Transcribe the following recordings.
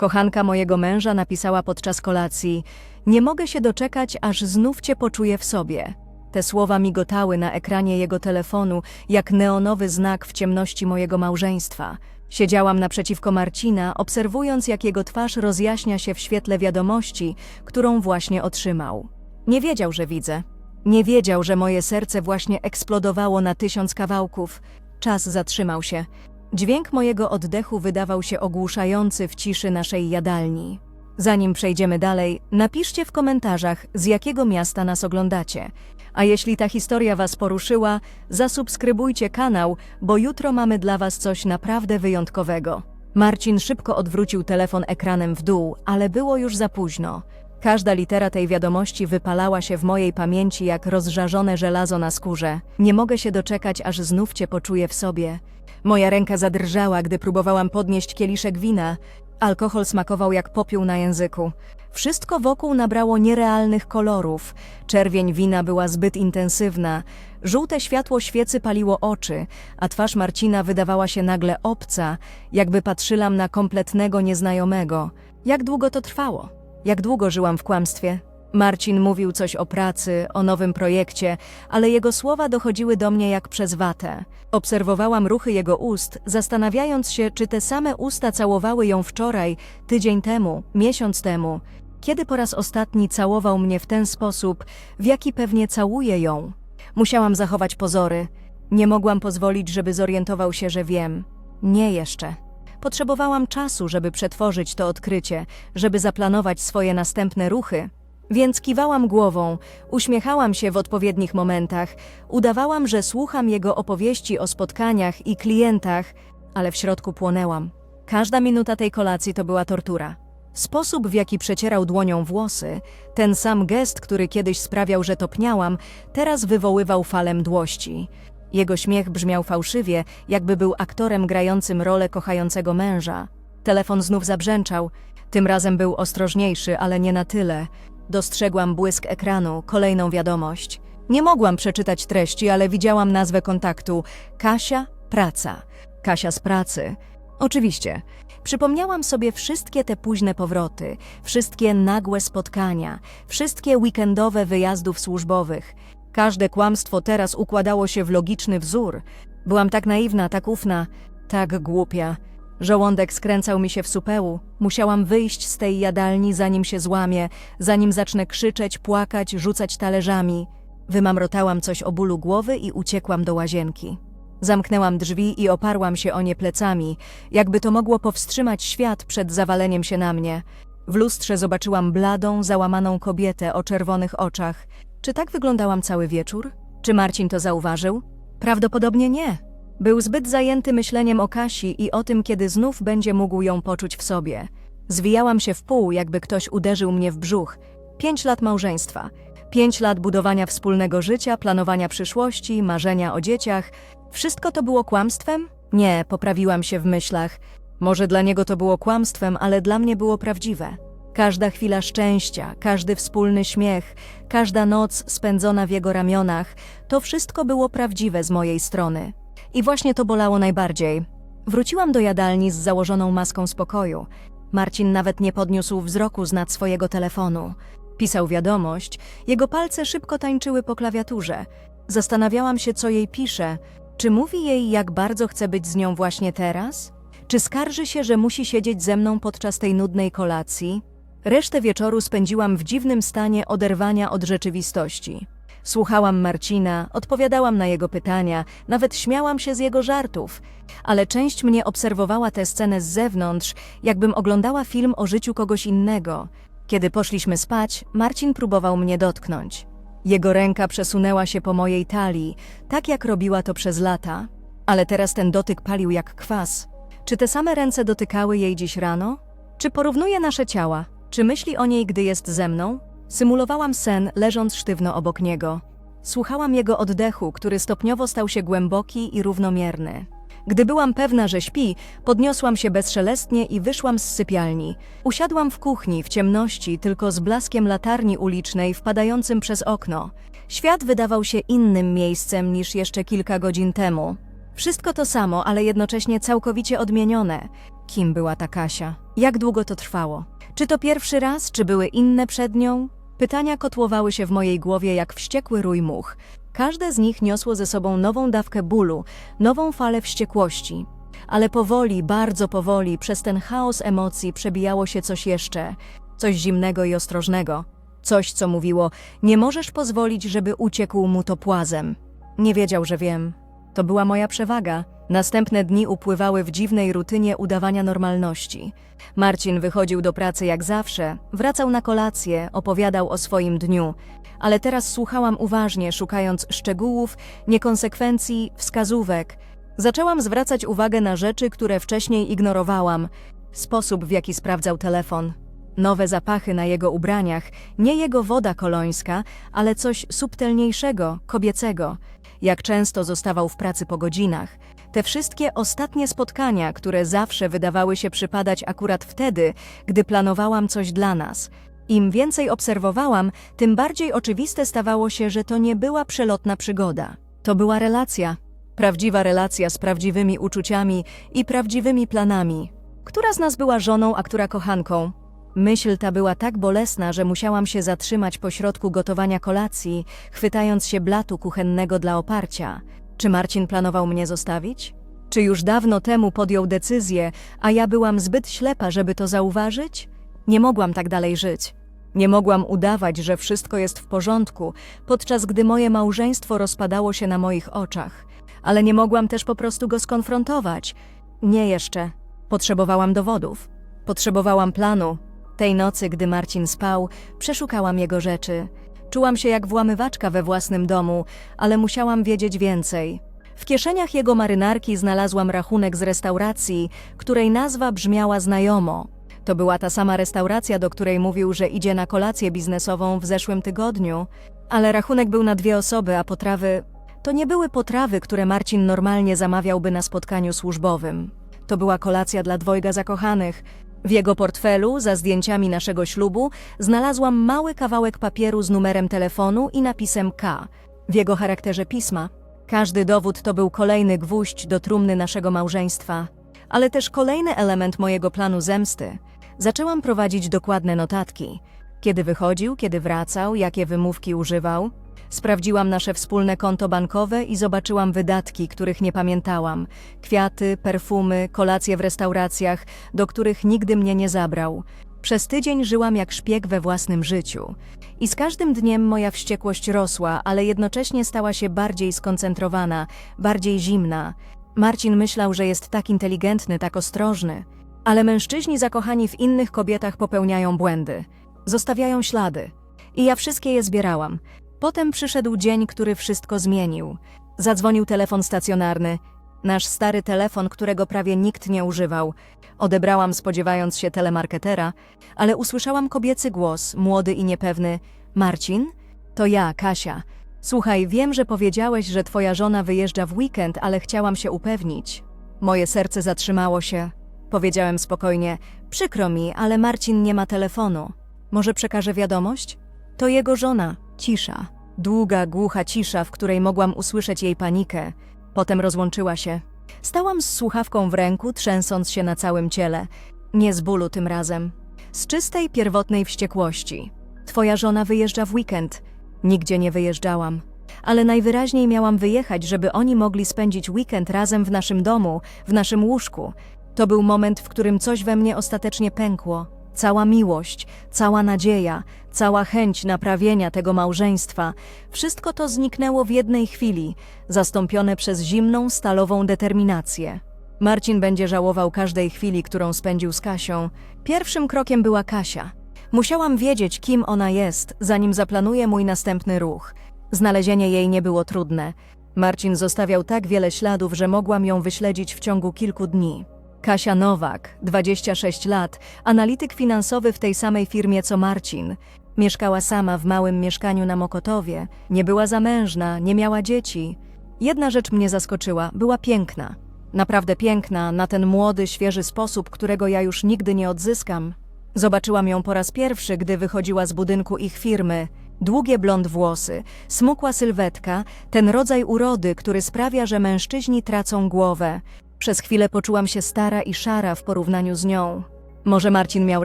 Kochanka mojego męża napisała podczas kolacji: Nie mogę się doczekać, aż znów cię poczuję w sobie. Te słowa migotały na ekranie jego telefonu, jak neonowy znak w ciemności mojego małżeństwa. Siedziałam naprzeciwko Marcina, obserwując, jak jego twarz rozjaśnia się w świetle wiadomości, którą właśnie otrzymał. Nie wiedział, że widzę. Nie wiedział, że moje serce właśnie eksplodowało na tysiąc kawałków. Czas zatrzymał się. Dźwięk mojego oddechu wydawał się ogłuszający w ciszy naszej jadalni. Zanim przejdziemy dalej, napiszcie w komentarzach, z jakiego miasta nas oglądacie. A jeśli ta historia Was poruszyła, zasubskrybujcie kanał, bo jutro mamy dla Was coś naprawdę wyjątkowego. Marcin szybko odwrócił telefon ekranem w dół, ale było już za późno. Każda litera tej wiadomości wypalała się w mojej pamięci jak rozżarzone żelazo na skórze. Nie mogę się doczekać, aż znów Cię poczuję w sobie. Moja ręka zadrżała, gdy próbowałam podnieść kieliszek wina. Alkohol smakował jak popiół na języku. Wszystko wokół nabrało nierealnych kolorów. Czerwień wina była zbyt intensywna. Żółte światło świecy paliło oczy, a twarz Marcina wydawała się nagle obca, jakby patrzyłam na kompletnego nieznajomego. Jak długo to trwało? Jak długo żyłam w kłamstwie? Marcin mówił coś o pracy, o nowym projekcie, ale jego słowa dochodziły do mnie jak przez watę. Obserwowałam ruchy jego ust, zastanawiając się, czy te same usta całowały ją wczoraj, tydzień temu, miesiąc temu. Kiedy po raz ostatni całował mnie w ten sposób, w jaki pewnie całuje ją? Musiałam zachować pozory. Nie mogłam pozwolić, żeby zorientował się, że wiem. Nie jeszcze. Potrzebowałam czasu, żeby przetworzyć to odkrycie, żeby zaplanować swoje następne ruchy. Więc kiwałam głową, uśmiechałam się w odpowiednich momentach, udawałam, że słucham jego opowieści o spotkaniach i klientach, ale w środku płonęłam. Każda minuta tej kolacji to była tortura. Sposób, w jaki przecierał dłonią włosy, ten sam gest, który kiedyś sprawiał, że topniałam, teraz wywoływał falę mdłości. Jego śmiech brzmiał fałszywie, jakby był aktorem grającym rolę kochającego męża. Telefon znów zabrzęczał. Tym razem był ostrożniejszy, ale nie na tyle. Dostrzegłam błysk ekranu, kolejną wiadomość. Nie mogłam przeczytać treści, ale widziałam nazwę kontaktu: Kasia, praca. Kasia z pracy. Oczywiście. Przypomniałam sobie wszystkie te późne powroty, wszystkie nagłe spotkania, wszystkie weekendowe wyjazdów służbowych. Każde kłamstwo teraz układało się w logiczny wzór. Byłam tak naiwna, tak ufna, tak głupia. Żołądek skręcał mi się w supełu. Musiałam wyjść z tej jadalni, zanim się złamie, zanim zacznę krzyczeć, płakać, rzucać talerzami. Wymamrotałam coś o bólu głowy i uciekłam do łazienki. Zamknęłam drzwi i oparłam się o nie plecami, jakby to mogło powstrzymać świat przed zawaleniem się na mnie. W lustrze zobaczyłam bladą, załamaną kobietę o czerwonych oczach. Czy tak wyglądałam cały wieczór? Czy Marcin to zauważył? Prawdopodobnie nie. Był zbyt zajęty myśleniem o Kasi i o tym, kiedy znów będzie mógł ją poczuć w sobie. Zwijałam się w pół, jakby ktoś uderzył mnie w brzuch. Pięć lat małżeństwa. Pięć lat budowania wspólnego życia, planowania przyszłości, marzenia o dzieciach. Wszystko to było kłamstwem? Nie, poprawiłam się w myślach. Może dla niego to było kłamstwem, ale dla mnie było prawdziwe. Każda chwila szczęścia, każdy wspólny śmiech, każda noc spędzona w jego ramionach, to wszystko było prawdziwe z mojej strony. I właśnie to bolało najbardziej. Wróciłam do jadalni z założoną maską spokoju. Marcin nawet nie podniósł wzroku z nad swojego telefonu. Pisał wiadomość, jego palce szybko tańczyły po klawiaturze. Zastanawiałam się, co jej pisze. Czy mówi jej, jak bardzo chce być z nią właśnie teraz? Czy skarży się, że musi siedzieć ze mną podczas tej nudnej kolacji? Resztę wieczoru spędziłam w dziwnym stanie oderwania od rzeczywistości. Słuchałam Marcina, odpowiadałam na jego pytania, nawet śmiałam się z jego żartów, ale część mnie obserwowała tę scenę z zewnątrz, jakbym oglądała film o życiu kogoś innego. Kiedy poszliśmy spać, Marcin próbował mnie dotknąć. Jego ręka przesunęła się po mojej talii, tak jak robiła to przez lata, ale teraz ten dotyk palił jak kwas. Czy te same ręce dotykały jej dziś rano? Czy porównuje nasze ciała? Czy myśli o niej, gdy jest ze mną? Symulowałam sen, leżąc sztywno obok niego. Słuchałam jego oddechu, który stopniowo stał się głęboki i równomierny. Gdy byłam pewna, że śpi, podniosłam się bezszelestnie i wyszłam z sypialni. Usiadłam w kuchni, w ciemności, tylko z blaskiem latarni ulicznej wpadającym przez okno. Świat wydawał się innym miejscem niż jeszcze kilka godzin temu. Wszystko to samo, ale jednocześnie całkowicie odmienione. Kim była ta Kasia? Jak długo to trwało? Czy to pierwszy raz, czy były inne przed nią? Pytania kotłowały się w mojej głowie jak wściekły rój much. Każde z nich niosło ze sobą nową dawkę bólu, nową falę wściekłości. Ale powoli, bardzo powoli, przez ten chaos emocji przebijało się coś jeszcze, coś zimnego i ostrożnego. Coś, co mówiło: Nie możesz pozwolić, żeby uciekł mu to płazem. Nie wiedział, że wiem. To była moja przewaga. Następne dni upływały w dziwnej rutynie udawania normalności. Marcin wychodził do pracy jak zawsze, wracał na kolację, opowiadał o swoim dniu, ale teraz słuchałam uważnie, szukając szczegółów, niekonsekwencji, wskazówek. Zaczęłam zwracać uwagę na rzeczy, które wcześniej ignorowałam. Sposób, w jaki sprawdzał telefon. Nowe zapachy na jego ubraniach, nie jego woda kolońska, ale coś subtelniejszego, kobiecego. Jak często zostawał w pracy po godzinach. Te wszystkie ostatnie spotkania, które zawsze wydawały się przypadać akurat wtedy, gdy planowałam coś dla nas. Im więcej obserwowałam, tym bardziej oczywiste stawało się, że to nie była przelotna przygoda. To była relacja. Prawdziwa relacja z prawdziwymi uczuciami i prawdziwymi planami. Która z nas była żoną, a która kochanką? Myśl ta była tak bolesna, że musiałam się zatrzymać pośrodku gotowania kolacji, chwytając się blatu kuchennego dla oparcia. Czy Marcin planował mnie zostawić? Czy już dawno temu podjął decyzję, a ja byłam zbyt ślepa, żeby to zauważyć? Nie mogłam tak dalej żyć. Nie mogłam udawać, że wszystko jest w porządku, podczas gdy moje małżeństwo rozpadało się na moich oczach. Ale nie mogłam też po prostu go skonfrontować. Nie jeszcze. Potrzebowałam dowodów. Potrzebowałam planu. Tej nocy, gdy Marcin spał, przeszukałam jego rzeczy. Czułam się jak włamywaczka we własnym domu, ale musiałam wiedzieć więcej. W kieszeniach jego marynarki znalazłam rachunek z restauracji, której nazwa brzmiała znajomo. To była ta sama restauracja, do której mówił, że idzie na kolację biznesową w zeszłym tygodniu, ale rachunek był na dwie osoby, a potrawy to nie były potrawy, które Marcin normalnie zamawiałby na spotkaniu służbowym. To była kolacja dla dwojga zakochanych. W jego portfelu, za zdjęciami naszego ślubu, znalazłam mały kawałek papieru z numerem telefonu i napisem K. W jego charakterze pisma. Każdy dowód to był kolejny gwóźdź do trumny naszego małżeństwa, ale też kolejny element mojego planu zemsty. Zaczęłam prowadzić dokładne notatki. Kiedy wychodził, kiedy wracał, jakie wymówki używał. Sprawdziłam nasze wspólne konto bankowe i zobaczyłam wydatki, których nie pamiętałam. Kwiaty, perfumy, kolacje w restauracjach, do których nigdy mnie nie zabrał. Przez tydzień żyłam jak szpieg we własnym życiu. I z każdym dniem moja wściekłość rosła, ale jednocześnie stała się bardziej skoncentrowana, bardziej zimna. Marcin myślał, że jest tak inteligentny, tak ostrożny. Ale mężczyźni zakochani w innych kobietach popełniają błędy. Zostawiają ślady. I ja wszystkie je zbierałam. Potem przyszedł dzień, który wszystko zmienił. Zadzwonił telefon stacjonarny. Nasz stary telefon, którego prawie nikt nie używał. Odebrałam, spodziewając się telemarketera, ale usłyszałam kobiecy głos, młody i niepewny. Marcin? To ja, Kasia. Słuchaj, wiem, że powiedziałeś, że twoja żona wyjeżdża w weekend, ale chciałam się upewnić. Moje serce zatrzymało się. Powiedziałem spokojnie: Przykro mi, ale Marcin nie ma telefonu. Może przekaże wiadomość? To jego żona. Cisza. Długa, głucha cisza, w której mogłam usłyszeć jej panikę. Potem rozłączyła się. Stałam z słuchawką w ręku, trzęsąc się na całym ciele. Nie z bólu tym razem. Z czystej, pierwotnej wściekłości. Twoja żona wyjeżdża w weekend. Nigdzie nie wyjeżdżałam. Ale najwyraźniej miałam wyjechać, żeby oni mogli spędzić weekend razem w naszym domu, w naszym łóżku. To był moment, w którym coś we mnie ostatecznie pękło. Cała miłość, cała nadzieja, cała chęć naprawienia tego małżeństwa, wszystko to zniknęło w jednej chwili, zastąpione przez zimną, stalową determinację. Marcin będzie żałował każdej chwili, którą spędził z Kasią. Pierwszym krokiem była Kasia. Musiałam wiedzieć, kim ona jest, zanim zaplanuję mój następny ruch. Znalezienie jej nie było trudne. Marcin zostawiał tak wiele śladów, że mogłam ją wyśledzić w ciągu kilku dni. Kasia Nowak, 26 lat, analityk finansowy w tej samej firmie co Marcin. Mieszkała sama w małym mieszkaniu na Mokotowie, nie była zamężna, nie miała dzieci. Jedna rzecz mnie zaskoczyła, była piękna. Naprawdę piękna, na ten młody, świeży sposób, którego ja już nigdy nie odzyskam. Zobaczyłam ją po raz pierwszy, gdy wychodziła z budynku ich firmy. Długie blond włosy, smukła sylwetka, ten rodzaj urody, który sprawia, że mężczyźni tracą głowę. Przez chwilę poczułam się stara i szara w porównaniu z nią. Może Marcin miał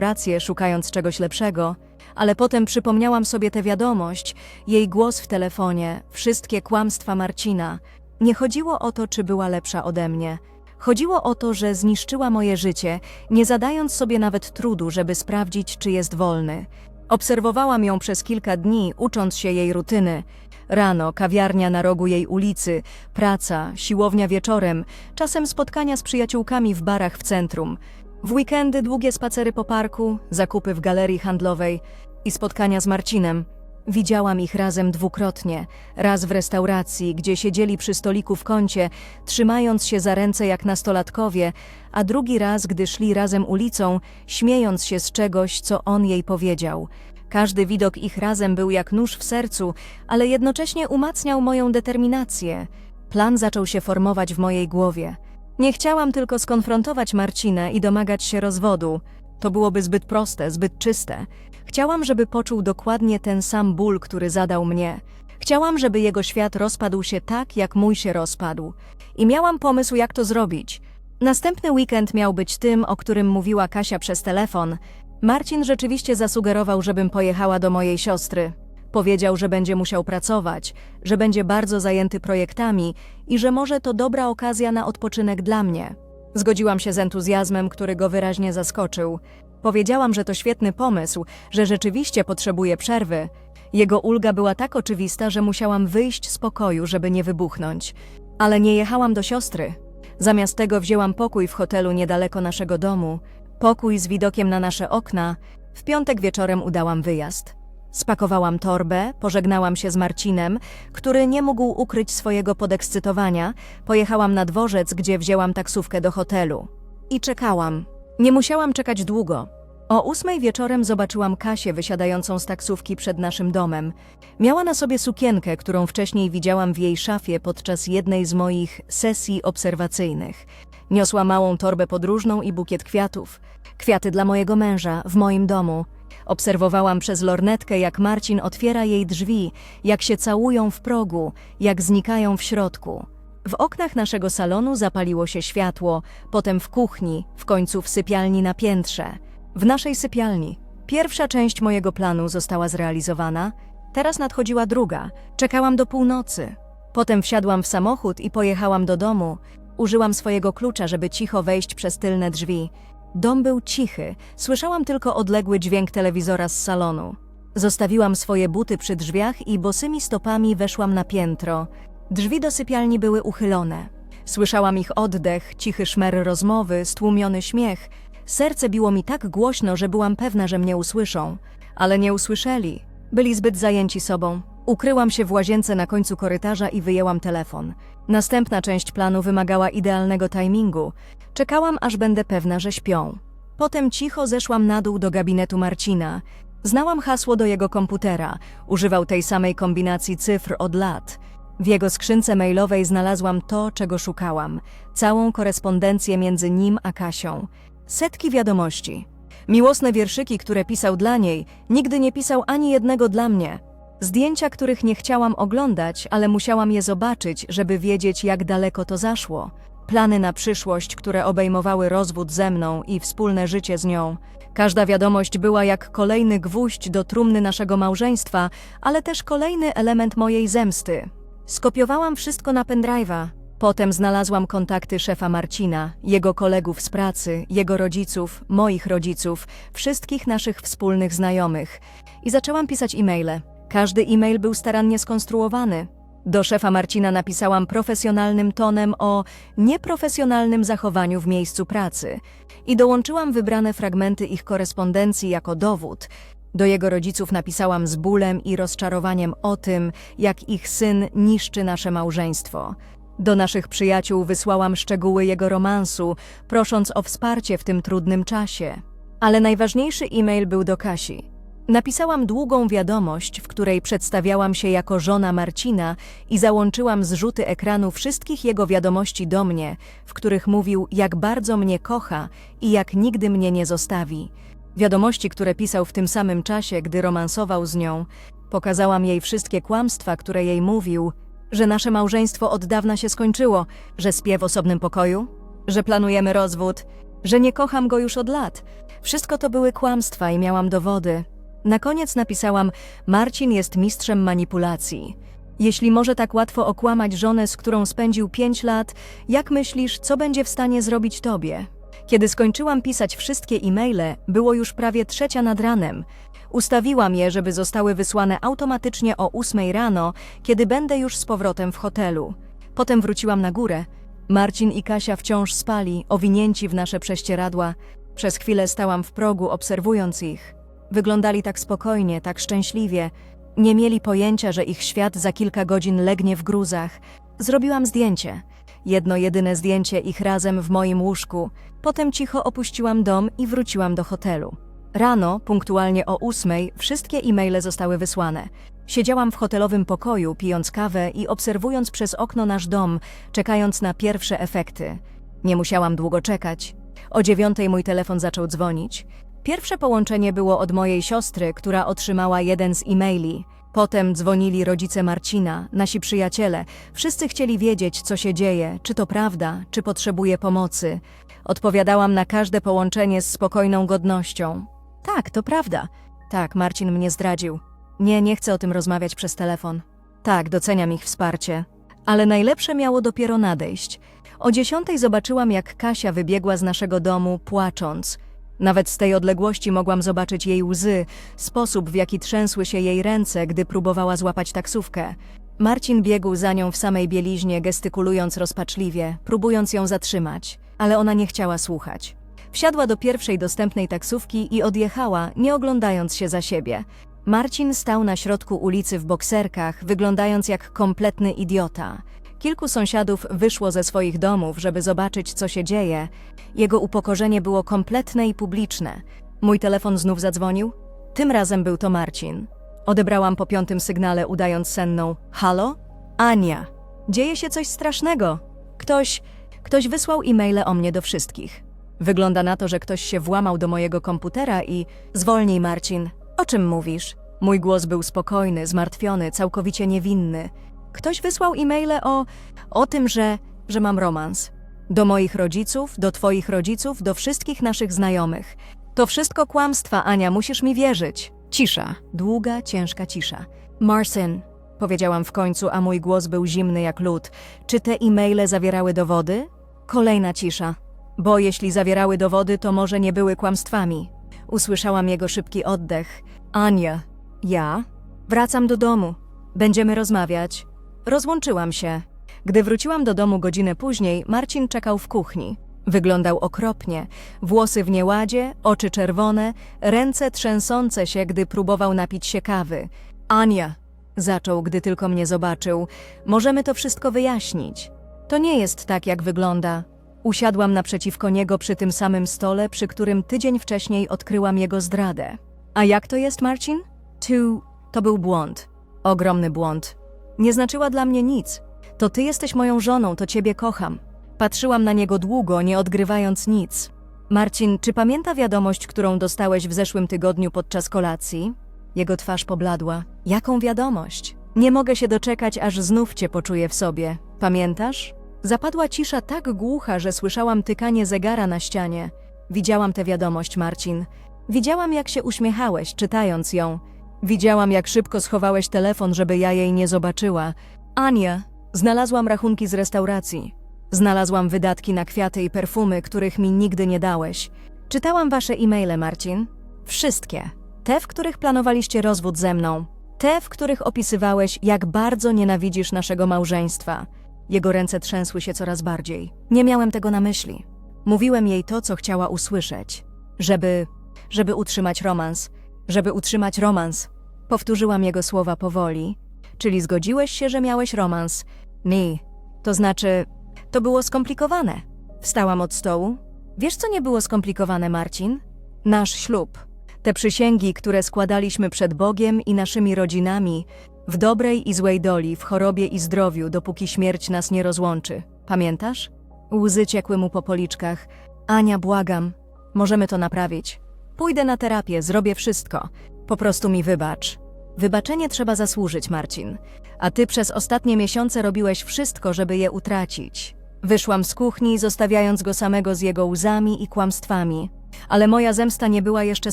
rację, szukając czegoś lepszego, ale potem przypomniałam sobie tę wiadomość, jej głos w telefonie, wszystkie kłamstwa Marcina. Nie chodziło o to, czy była lepsza ode mnie. Chodziło o to, że zniszczyła moje życie, nie zadając sobie nawet trudu, żeby sprawdzić, czy jest wolny. Obserwowałam ją przez kilka dni, ucząc się jej rutyny. Rano, kawiarnia na rogu jej ulicy, praca, siłownia wieczorem, czasem spotkania z przyjaciółkami w barach w centrum. W weekendy długie spacery po parku, zakupy w galerii handlowej i spotkania z Marcinem. Widziałam ich razem dwukrotnie. Raz w restauracji, gdzie siedzieli przy stoliku w kącie, trzymając się za ręce jak nastolatkowie, a drugi raz, gdy szli razem ulicą, śmiejąc się z czegoś, co on jej powiedział. Każdy widok ich razem był jak nóż w sercu, ale jednocześnie umacniał moją determinację. Plan zaczął się formować w mojej głowie. Nie chciałam tylko skonfrontować Marcinę i domagać się rozwodu. To byłoby zbyt proste, zbyt czyste. Chciałam, żeby poczuł dokładnie ten sam ból, który zadał mnie. Chciałam, żeby jego świat rozpadł się tak, jak mój się rozpadł. I miałam pomysł, jak to zrobić. Następny weekend miał być tym, o którym mówiła Kasia przez telefon. Marcin rzeczywiście zasugerował, żebym pojechała do mojej siostry. Powiedział, że będzie musiał pracować, że będzie bardzo zajęty projektami i że może to dobra okazja na odpoczynek dla mnie. Zgodziłam się z entuzjazmem, który go wyraźnie zaskoczył. Powiedziałam, że to świetny pomysł, że rzeczywiście potrzebuje przerwy. Jego ulga była tak oczywista, że musiałam wyjść z pokoju, żeby nie wybuchnąć. Ale nie jechałam do siostry. Zamiast tego wzięłam pokój w hotelu niedaleko naszego domu. Pokój z widokiem na nasze okna. W piątek wieczorem udałam wyjazd. Spakowałam torbę, pożegnałam się z Marcinem, który nie mógł ukryć swojego podekscytowania. Pojechałam na dworzec, gdzie wzięłam taksówkę do hotelu. I czekałam. Nie musiałam czekać długo. O ósmej wieczorem zobaczyłam Kasię wysiadającą z taksówki przed naszym domem. Miała na sobie sukienkę, którą wcześniej widziałam w jej szafie podczas jednej z moich sesji obserwacyjnych. Niosła małą torbę podróżną i bukiet kwiatów. Kwiaty dla mojego męża, w moim domu. Obserwowałam przez lornetkę, jak Marcin otwiera jej drzwi, jak się całują w progu, jak znikają w środku. W oknach naszego salonu zapaliło się światło, potem w kuchni, w końcu w sypialni na piętrze. W naszej sypialni. Pierwsza część mojego planu została zrealizowana, teraz nadchodziła druga. Czekałam do północy. Potem wsiadłam w samochód i pojechałam do domu. Użyłam swojego klucza, żeby cicho wejść przez tylne drzwi. Dom był cichy, słyszałam tylko odległy dźwięk telewizora z salonu. Zostawiłam swoje buty przy drzwiach i bosymi stopami weszłam na piętro. Drzwi do sypialni były uchylone. Słyszałam ich oddech, cichy szmer rozmowy, stłumiony śmiech. Serce biło mi tak głośno, że byłam pewna, że mnie usłyszą. Ale nie usłyszeli. Byli zbyt zajęci sobą. Ukryłam się w łazience na końcu korytarza i wyjęłam telefon. Następna część planu wymagała idealnego timingu. Czekałam, aż będę pewna, że śpią. Potem cicho zeszłam na dół do gabinetu Marcina. Znałam hasło do jego komputera. Używał tej samej kombinacji cyfr od lat. W jego skrzynce mailowej znalazłam to, czego szukałam. Całą korespondencję między nim a Kasią. Setki wiadomości. Miłosne wierszyki, które pisał dla niej, nigdy nie pisał ani jednego dla mnie. Zdjęcia, których nie chciałam oglądać, ale musiałam je zobaczyć, żeby wiedzieć, jak daleko to zaszło. Plany na przyszłość, które obejmowały rozwód ze mną i wspólne życie z nią. Każda wiadomość była jak kolejny gwóźdź do trumny naszego małżeństwa, ale też kolejny element mojej zemsty. Skopiowałam wszystko na pendrive'a. Potem znalazłam kontakty szefa Marcina, jego kolegów z pracy, jego rodziców, moich rodziców, wszystkich naszych wspólnych znajomych i zaczęłam pisać e-maile. Każdy e-mail był starannie skonstruowany. Do szefa Marcina napisałam profesjonalnym tonem o nieprofesjonalnym zachowaniu w miejscu pracy i dołączyłam wybrane fragmenty ich korespondencji jako dowód. Do jego rodziców napisałam z bólem i rozczarowaniem o tym, jak ich syn niszczy nasze małżeństwo. Do naszych przyjaciół wysłałam szczegóły jego romansu, prosząc o wsparcie w tym trudnym czasie. Ale najważniejszy e-mail był do Kasi. Napisałam długą wiadomość, w której przedstawiałam się jako żona Marcina i załączyłam zrzuty ekranu wszystkich jego wiadomości do mnie, w których mówił, jak bardzo mnie kocha i jak nigdy mnie nie zostawi. Wiadomości, które pisał w tym samym czasie, gdy romansował z nią. Pokazałam jej wszystkie kłamstwa, które jej mówił, że nasze małżeństwo od dawna się skończyło, że śpię w osobnym pokoju, że planujemy rozwód, że nie kocham go już od lat. Wszystko to były kłamstwa i miałam dowody. Na koniec napisałam: Marcin jest mistrzem manipulacji. Jeśli może tak łatwo okłamać żonę, z którą spędził pięć lat, jak myślisz, co będzie w stanie zrobić tobie? Kiedy skończyłam pisać wszystkie e-maile, było już prawie trzecia nad ranem. Ustawiłam je, żeby zostały wysłane automatycznie o ósmej rano, kiedy będę już z powrotem w hotelu. Potem wróciłam na górę. Marcin i Kasia wciąż spali, owinięci w nasze prześcieradła. Przez chwilę stałam w progu, obserwując ich. Wyglądali tak spokojnie, tak szczęśliwie. Nie mieli pojęcia, że ich świat za kilka godzin legnie w gruzach. Zrobiłam zdjęcie. Jedno jedyne zdjęcie ich razem w moim łóżku. Potem cicho opuściłam dom i wróciłam do hotelu. Rano, punktualnie o ósmej, wszystkie e-maile zostały wysłane. Siedziałam w hotelowym pokoju, pijąc kawę i obserwując przez okno nasz dom, czekając na pierwsze efekty. Nie musiałam długo czekać. O dziewiątej mój telefon zaczął dzwonić. Pierwsze połączenie było od mojej siostry, która otrzymała jeden z e-maili. Potem dzwonili rodzice Marcina, nasi przyjaciele. Wszyscy chcieli wiedzieć, co się dzieje, czy to prawda, czy potrzebuje pomocy. Odpowiadałam na każde połączenie z spokojną godnością. Tak, to prawda. Tak, Marcin mnie zdradził. Nie, nie chcę o tym rozmawiać przez telefon. Tak, doceniam ich wsparcie. Ale najlepsze miało dopiero nadejść. O dziesiątej zobaczyłam, jak Kasia wybiegła z naszego domu, płacząc. Nawet z tej odległości mogłam zobaczyć jej łzy, sposób, w jaki trzęsły się jej ręce, gdy próbowała złapać taksówkę. Marcin biegł za nią w samej bieliźnie, gestykulując rozpaczliwie, próbując ją zatrzymać, ale ona nie chciała słuchać. Wsiadła do pierwszej dostępnej taksówki i odjechała, nie oglądając się za siebie. Marcin stał na środku ulicy w bokserkach, wyglądając jak kompletny idiota. Kilku sąsiadów wyszło ze swoich domów, żeby zobaczyć, co się dzieje. Jego upokorzenie było kompletne i publiczne. Mój telefon znów zadzwonił. Tym razem był to Marcin. Odebrałam po piątym sygnale, udając senną. Halo? Ania. Dzieje się coś strasznego. Ktoś, ktoś wysłał e-maile o mnie do wszystkich. Wygląda na to, że ktoś się włamał do mojego komputera i... Zwolnij, Marcin. O czym mówisz? Mój głos był spokojny, zmartwiony, całkowicie niewinny. Ktoś wysłał e-maile o... o tym, że... że mam romans. Do moich rodziców, do twoich rodziców, do wszystkich naszych znajomych. To wszystko kłamstwa, Ania, musisz mi wierzyć. Cisza, długa, ciężka cisza. Marcin, powiedziałam w końcu, a mój głos był zimny jak lód. Czy te e-maile zawierały dowody? Kolejna cisza. Bo jeśli zawierały dowody, to może nie były kłamstwami. Usłyszałam jego szybki oddech. Ania, ja? Wracam do domu. Będziemy rozmawiać. Rozłączyłam się. Gdy wróciłam do domu godzinę później, Marcin czekał w kuchni. Wyglądał okropnie. Włosy w nieładzie, oczy czerwone, ręce trzęsące się, gdy próbował napić się kawy. Ania, zaczął, gdy tylko mnie zobaczył, możemy to wszystko wyjaśnić. To nie jest tak, jak wygląda. Usiadłam naprzeciwko niego przy tym samym stole, przy którym tydzień wcześniej odkryłam jego zdradę. A jak to jest, Marcin? Tu, to był błąd. Ogromny błąd. Nie znaczyła dla mnie nic. To ty jesteś moją żoną, to ciebie kocham. Patrzyłam na niego długo, nie odgrywając nic. Marcin, czy pamięta wiadomość, którą dostałeś w zeszłym tygodniu podczas kolacji? Jego twarz pobladła. Jaką wiadomość? Nie mogę się doczekać, aż znów cię poczuję w sobie. Pamiętasz? Zapadła cisza tak głucha, że słyszałam tykanie zegara na ścianie. Widziałam tę wiadomość, Marcin. Widziałam, jak się uśmiechałeś, czytając ją. Widziałam, jak szybko schowałeś telefon, żeby ja jej nie zobaczyła. Ania, znalazłam rachunki z restauracji. Znalazłam wydatki na kwiaty i perfumy, których mi nigdy nie dałeś. Czytałam wasze e-maile, Marcin. Wszystkie. Te, w których planowaliście rozwód ze mną. Te, w których opisywałeś, jak bardzo nienawidzisz naszego małżeństwa. Jego ręce trzęsły się coraz bardziej. Nie miałem tego na myśli. Mówiłem jej to, co chciała usłyszeć. Żeby, żeby utrzymać romans. Żeby utrzymać romans. Powtórzyłam jego słowa powoli. Czyli zgodziłeś się, że miałeś romans? Nie. To znaczy, to było skomplikowane. Wstałam od stołu. Wiesz, co nie było skomplikowane, Marcin? Nasz ślub. Te przysięgi, które składaliśmy przed Bogiem i naszymi rodzinami, w dobrej i złej doli, w chorobie i zdrowiu, dopóki śmierć nas nie rozłączy. Pamiętasz? Łzy ciekły mu po policzkach. Ania, błagam, możemy to naprawić. Pójdę na terapię, zrobię wszystko. Po prostu mi wybacz. Wybaczenie trzeba zasłużyć, Marcin. A ty przez ostatnie miesiące robiłeś wszystko, żeby je utracić. Wyszłam z kuchni, zostawiając go samego z jego łzami i kłamstwami. Ale moja zemsta nie była jeszcze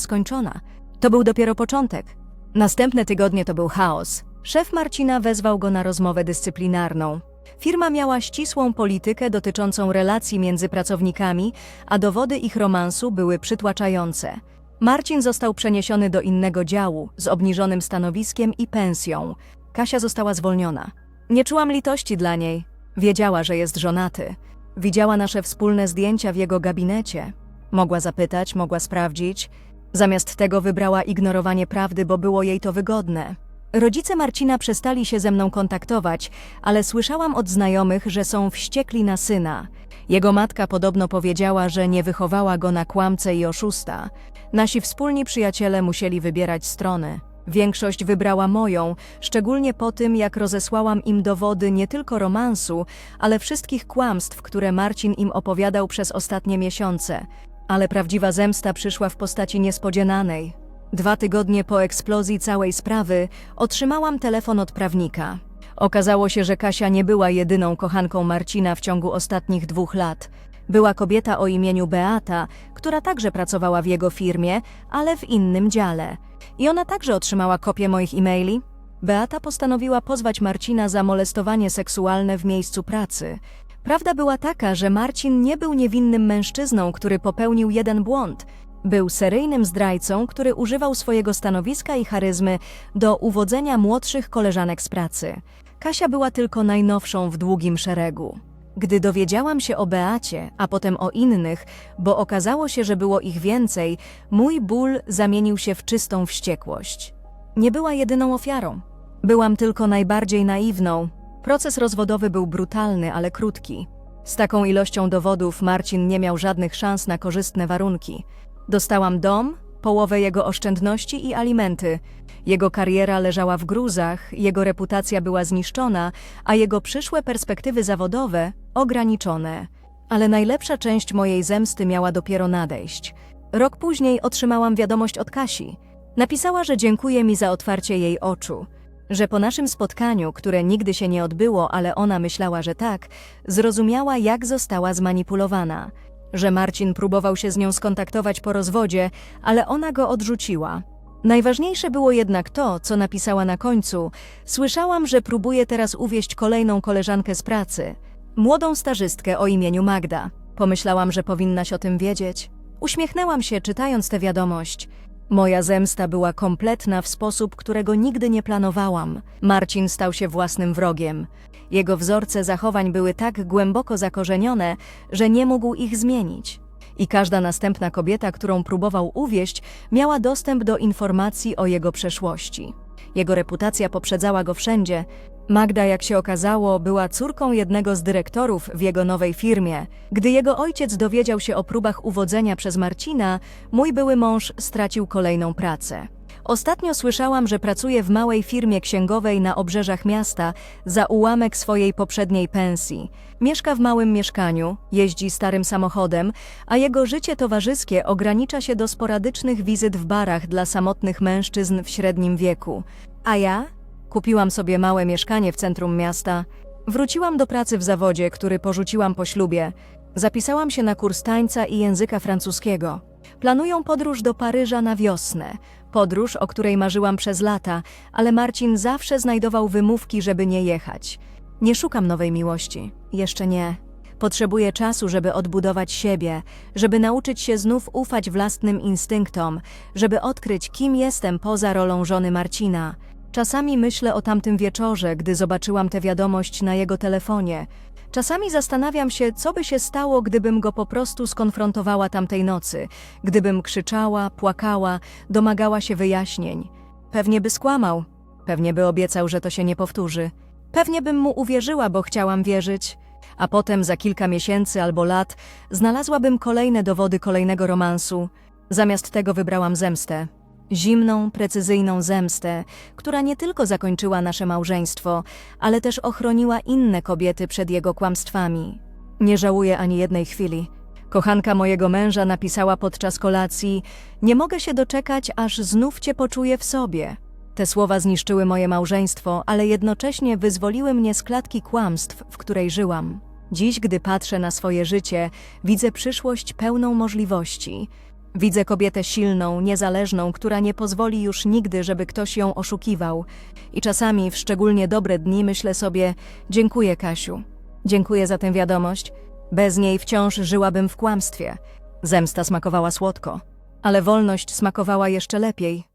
skończona. To był dopiero początek. Następne tygodnie to był chaos. Szef Marcina wezwał go na rozmowę dyscyplinarną. Firma miała ścisłą politykę dotyczącą relacji między pracownikami, a dowody ich romansu były przytłaczające. Marcin został przeniesiony do innego działu z obniżonym stanowiskiem i pensją. Kasia została zwolniona. Nie czułam litości dla niej. Wiedziała, że jest żonaty. Widziała nasze wspólne zdjęcia w jego gabinecie. Mogła zapytać, mogła sprawdzić. Zamiast tego wybrała ignorowanie prawdy, bo było jej to wygodne. Rodzice Marcina przestali się ze mną kontaktować, ale słyszałam od znajomych, że są wściekli na syna. Jego matka podobno powiedziała, że nie wychowała go na kłamcę i oszusta. Nasi wspólni przyjaciele musieli wybierać strony. Większość wybrała moją, szczególnie po tym, jak rozesłałam im dowody nie tylko romansu, ale wszystkich kłamstw, które Marcin im opowiadał przez ostatnie miesiące. Ale prawdziwa zemsta przyszła w postaci niespodziewanej. Dwa tygodnie po eksplozji całej sprawy otrzymałam telefon od prawnika. Okazało się, że Kasia nie była jedyną kochanką Marcina w ciągu ostatnich dwóch lat. Była kobieta o imieniu Beata, która także pracowała w jego firmie, ale w innym dziale. I ona także otrzymała kopię moich e-maili. Beata postanowiła pozwać Marcina za molestowanie seksualne w miejscu pracy. Prawda była taka, że Marcin nie był niewinnym mężczyzną, który popełnił jeden błąd. Był seryjnym zdrajcą, który używał swojego stanowiska i charyzmy do uwodzenia młodszych koleżanek z pracy. Kasia była tylko najnowszą w długim szeregu. Gdy dowiedziałam się o Beacie, a potem o innych, bo okazało się, że było ich więcej, mój ból zamienił się w czystą wściekłość. Nie była jedyną ofiarą. Byłam tylko najbardziej naiwną. Proces rozwodowy był brutalny, ale krótki. Z taką ilością dowodów Marcin nie miał żadnych szans na korzystne warunki. Dostałam dom, połowę jego oszczędności i alimenty. Jego kariera leżała w gruzach, jego reputacja była zniszczona, a jego przyszłe perspektywy zawodowe ograniczone. Ale najlepsza część mojej zemsty miała dopiero nadejść. Rok później otrzymałam wiadomość od Kasi. Napisała, że dziękuje mi za otwarcie jej oczu, że po naszym spotkaniu, które nigdy się nie odbyło, ale ona myślała, że tak, zrozumiała, jak została zmanipulowana że Marcin próbował się z nią skontaktować po rozwodzie, ale ona go odrzuciła. Najważniejsze było jednak to, co napisała na końcu. Słyszałam, że próbuje teraz uwieść kolejną koleżankę z pracy, młodą stażystkę o imieniu Magda. Pomyślałam, że powinnaś o tym wiedzieć. Uśmiechnęłam się, czytając tę wiadomość. Moja zemsta była kompletna w sposób, którego nigdy nie planowałam. Marcin stał się własnym wrogiem. Jego wzorce zachowań były tak głęboko zakorzenione, że nie mógł ich zmienić. I każda następna kobieta, którą próbował uwieść, miała dostęp do informacji o jego przeszłości. Jego reputacja poprzedzała go wszędzie. Magda, jak się okazało, była córką jednego z dyrektorów w jego nowej firmie. Gdy jego ojciec dowiedział się o próbach uwodzenia przez Marcina, mój były mąż stracił kolejną pracę. Ostatnio słyszałam, że pracuje w małej firmie księgowej na obrzeżach miasta za ułamek swojej poprzedniej pensji. Mieszka w małym mieszkaniu, jeździ starym samochodem, a jego życie towarzyskie ogranicza się do sporadycznych wizyt w barach dla samotnych mężczyzn w średnim wieku. A ja? Kupiłam sobie małe mieszkanie w centrum miasta. Wróciłam do pracy w zawodzie, który porzuciłam po ślubie. Zapisałam się na kurs tańca i języka francuskiego. Planują podróż do Paryża na wiosnę. Podróż, o której marzyłam przez lata, ale Marcin zawsze znajdował wymówki, żeby nie jechać. Nie szukam nowej miłości. Jeszcze nie. Potrzebuję czasu, żeby odbudować siebie, żeby nauczyć się znów ufać własnym instynktom, żeby odkryć, kim jestem poza rolą żony Marcina. Czasami myślę o tamtym wieczorze, gdy zobaczyłam tę wiadomość na jego telefonie. Czasami zastanawiam się, co by się stało, gdybym go po prostu skonfrontowała tamtej nocy, gdybym krzyczała, płakała, domagała się wyjaśnień. Pewnie by skłamał, pewnie by obiecał, że to się nie powtórzy. Pewnie bym mu uwierzyła, bo chciałam wierzyć, a potem za kilka miesięcy albo lat znalazłabym kolejne dowody kolejnego romansu. Zamiast tego wybrałam zemstę. Zimną, precyzyjną zemstę, która nie tylko zakończyła nasze małżeństwo, ale też ochroniła inne kobiety przed jego kłamstwami. Nie żałuję ani jednej chwili. Kochanka mojego męża napisała podczas kolacji: Nie mogę się doczekać, aż znów cię poczuję w sobie. Te słowa zniszczyły moje małżeństwo, ale jednocześnie wyzwoliły mnie z klatki kłamstw, w której żyłam. Dziś, gdy patrzę na swoje życie, widzę przyszłość pełną możliwości. Widzę kobietę silną, niezależną, która nie pozwoli już nigdy, żeby ktoś ją oszukiwał. I czasami, w szczególnie dobre dni, myślę sobie: Dziękuję, Kasiu. Dziękuję za tę wiadomość. Bez niej wciąż żyłabym w kłamstwie. Zemsta smakowała słodko, ale wolność smakowała jeszcze lepiej.